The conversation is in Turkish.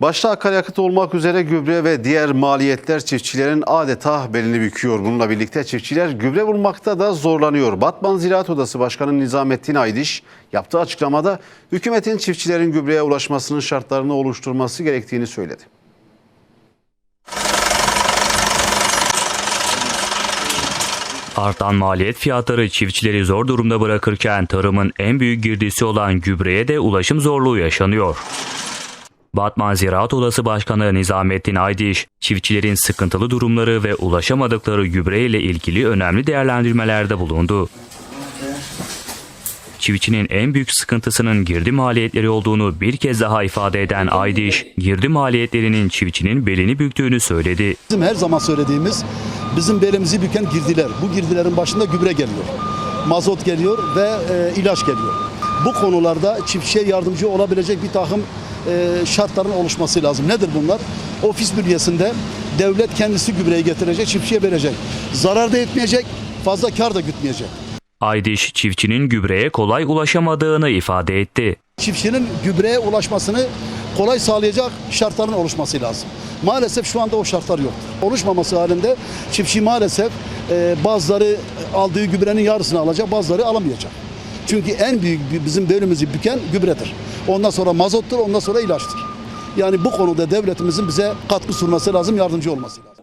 Başta akaryakıt olmak üzere gübre ve diğer maliyetler çiftçilerin adeta belini büküyor. Bununla birlikte çiftçiler gübre bulmakta da zorlanıyor. Batman Ziraat Odası Başkanı Nizamettin Aydiş yaptığı açıklamada hükümetin çiftçilerin gübreye ulaşmasının şartlarını oluşturması gerektiğini söyledi. Artan maliyet fiyatları çiftçileri zor durumda bırakırken tarımın en büyük girdisi olan gübreye de ulaşım zorluğu yaşanıyor. Batman Ziraat Odası Başkanı Nizamettin Aydiş, çiftçilerin sıkıntılı durumları ve ulaşamadıkları gübre ile ilgili önemli değerlendirmelerde bulundu. Çiftçinin en büyük sıkıntısının girdi maliyetleri olduğunu bir kez daha ifade eden Aydiş, girdi maliyetlerinin çiftçinin belini büktüğünü söyledi. Bizim her zaman söylediğimiz bizim belimizi büken girdiler. Bu girdilerin başında gübre geliyor. Mazot geliyor ve e, ilaç geliyor. Bu konularda çiftçiye yardımcı olabilecek bir takım e, şartların oluşması lazım. Nedir bunlar? Ofis bünyesinde devlet kendisi gübreyi getirecek, çiftçiye verecek. Zarar da etmeyecek, fazla kar da gütmeyecek. Aydiş, çiftçinin gübreye kolay ulaşamadığını ifade etti. Çiftçinin gübreye ulaşmasını kolay sağlayacak şartların oluşması lazım. Maalesef şu anda o şartlar yoktur. Oluşmaması halinde çiftçi maalesef e, bazıları aldığı gübrenin yarısını alacak, bazıları alamayacak. Çünkü en büyük bizim belimizi büken gübredir. Ondan sonra mazottur, ondan sonra ilaçtır. Yani bu konuda devletimizin bize katkı sunması lazım, yardımcı olması lazım.